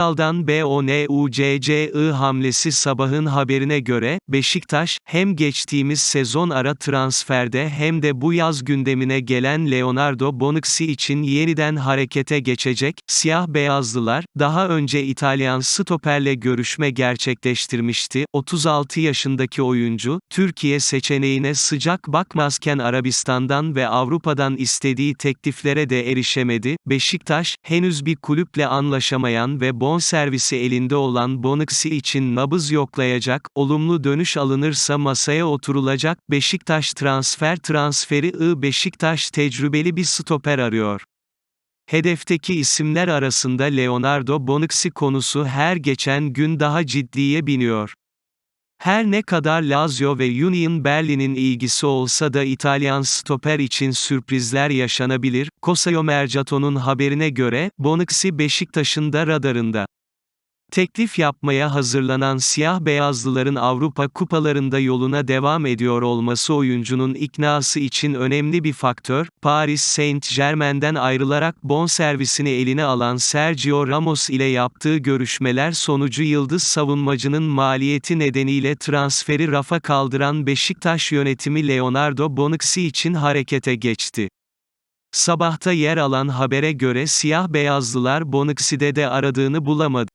Aldan BONUCCI hamlesi sabahın haberine göre, Beşiktaş, hem geçtiğimiz sezon ara transferde hem de bu yaz gündemine gelen Leonardo Bonucci için yeniden harekete geçecek, siyah-beyazlılar, daha önce İtalyan stoperle görüşme gerçekleştirmişti, 36 yaşındaki oyuncu, Türkiye seçeneğine sıcak bakmazken Arabistan'dan ve Avrupa'dan istediği tekliflere de erişemedi, Beşiktaş, henüz bir kulüple anlaşamayan ve bonservisi elinde olan Bonucci için nabız yoklayacak, olumlu dönüş alınırsa masaya oturulacak, Beşiktaş transfer transferi I Beşiktaş tecrübeli bir stoper arıyor. Hedefteki isimler arasında Leonardo Bonucci konusu her geçen gün daha ciddiye biniyor. Her ne kadar Lazio ve Union Berlin'in ilgisi olsa da İtalyan stoper için sürprizler yaşanabilir, Cosaio Mercato'nun haberine göre, Bonucci Beşiktaş'ın da radarında. Teklif yapmaya hazırlanan siyah-beyazlıların Avrupa kupalarında yoluna devam ediyor olması oyuncunun iknası için önemli bir faktör, Paris Saint-Germain'den ayrılarak bonservisini eline alan Sergio Ramos ile yaptığı görüşmeler sonucu yıldız savunmacının maliyeti nedeniyle transferi rafa kaldıran Beşiktaş yönetimi Leonardo Bonucci için harekete geçti. Sabahta yer alan habere göre siyah-beyazlılar Bonucci'de de aradığını bulamadı.